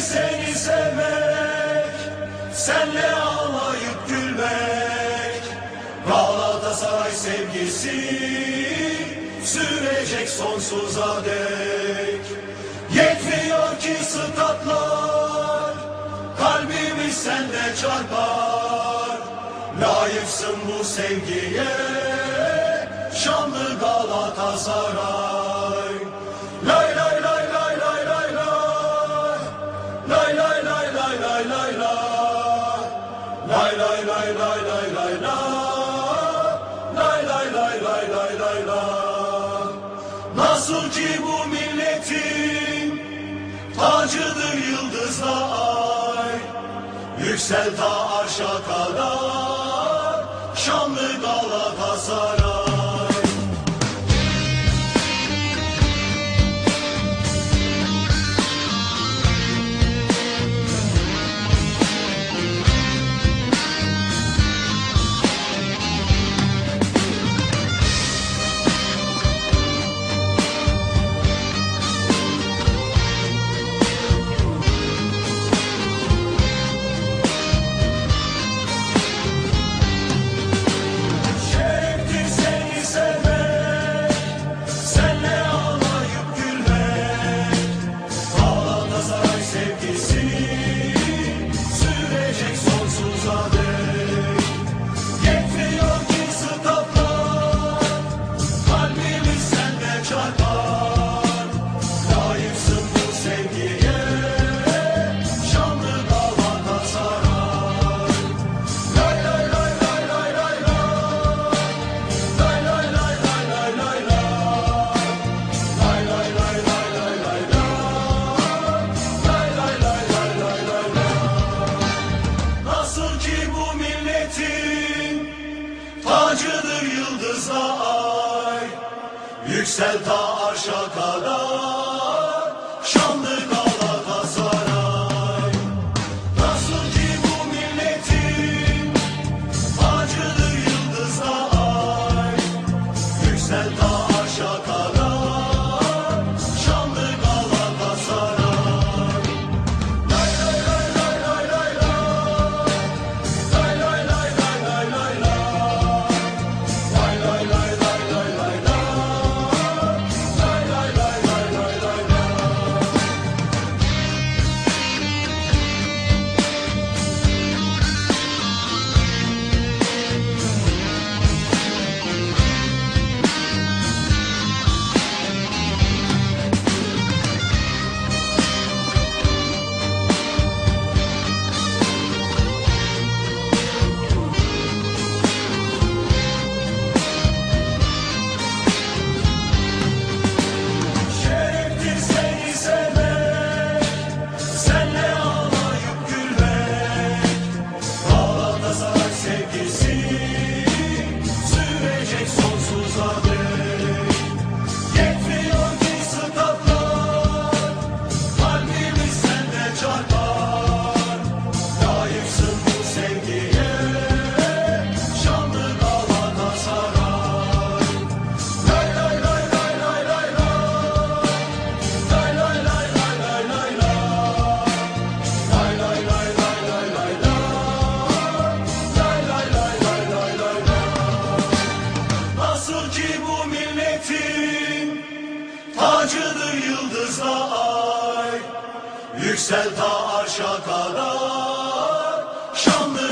Seni sevmek Senle ağlayıp gülmek. Galatasaray sevgisi Sürecek sonsuza dek. Yetmiyor ki statlar Kalbimiz sende çarpar. Layıksın bu sevgiye Şanlı Galatasaray. tacıdır yıldızla ay. Yüksel ta arşa kadar Şanlı Galatasaray. tacıdır yıldızla ay Yüksel ta arşa kadar. Yüksel ta arşa kadar şanlı